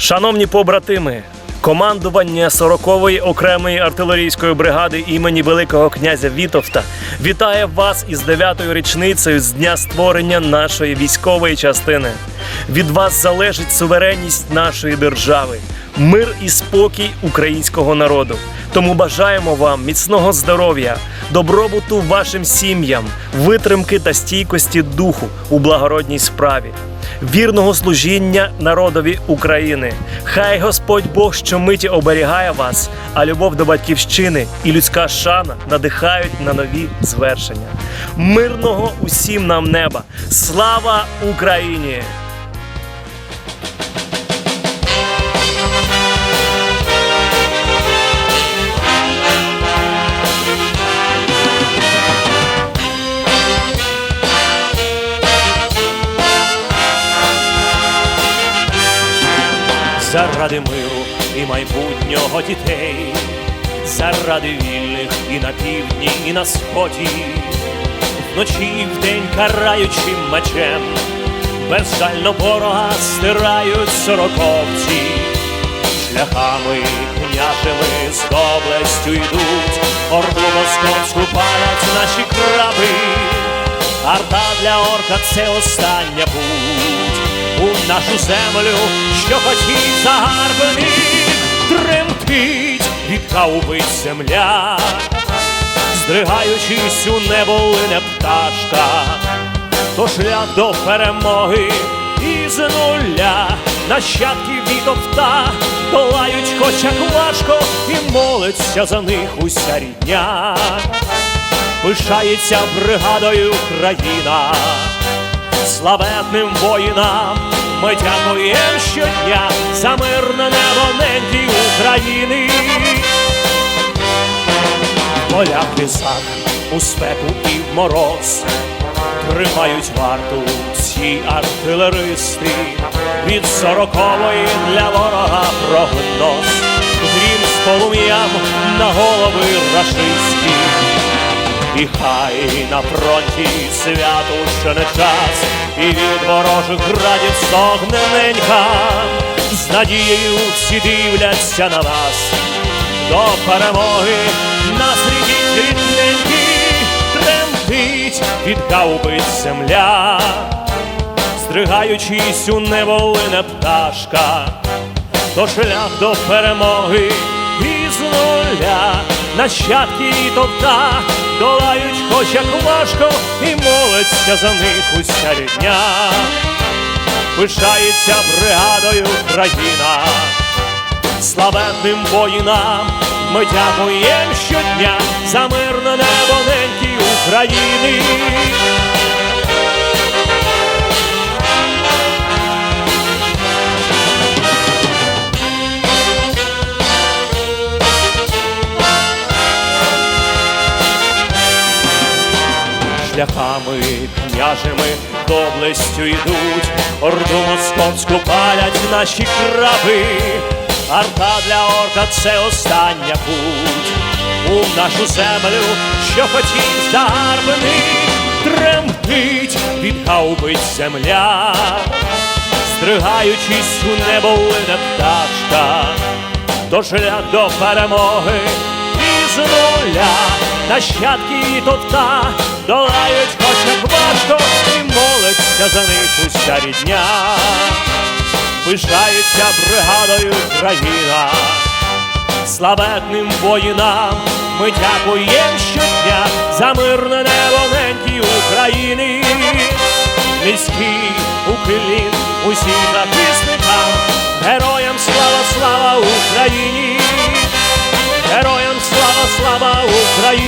Шановні побратими, командування 40-ї окремої артилерійської бригади імені Великого князя Вітовта вітає вас із 9-ю річницею з дня створення нашої військової частини. Від вас залежить суверенність нашої держави, мир і спокій українського народу. Тому бажаємо вам міцного здоров'я, добробуту вашим сім'ям, витримки та стійкості духу у благородній справі вірного служіння народові України. Хай Господь Бог щомиті оберігає вас, а любов до батьківщини і людська шана надихають на нові звершення. Мирного усім нам неба! Слава Україні! Заради миру і майбутнього дітей, заради вільних і на півдні, і на сході, вночі і вдень караючим мечем, безжально ворога стирають сороковці, шляхами княжими з доблестю йдуть, орду московську палять наші краби, арта для орка це остання путь у нашу землю, що хотіть загарбаних, тремтить від хаубиць земля, здригаючись у небо лине пташка, то шлях до перемоги із нуля, нащадки вітовта долають, хоч як важко, і молиться за них уся рідня, пишається бригадою країна славетним воїнам ми дякуємо щодня за мирне небо неньки України. В полях лісах у спеку і в мороз тримають варту ці артилеристи від сорокової для ворога прогноз, грім з полум'ям на голови рашистські. І хай на фронті святу ще не час, і від ворожих градів ненька, з надією всі дивляться на нас, до перемоги нас рідіть рідненькі, тремтить від гаубиць земля, здригаючись у небо лине пташка, то шлях до перемоги із нуля, нащадки і товта долають, хоч як важко, і молиться за них уся рідня, пишається бригадою країна, славетним воїнам ми дякуємо щодня за мирне небо неньки України. Шляхами княжими доблестю йдуть, орду московську палять наші краби, арта для орка це остання путь. У нашу землю, що хотів загарбаний, тремтить від гаубиць земля, стригаючись у небо лине пташка, то шлях до перемоги нуля нащадки товта долають, хоч як і молиться за них уся рідня, пишається бригадою країна, славетним воїнам. Ми дякуємо щодня за мирне небо неньки України, низький уклін усім захисникам, слава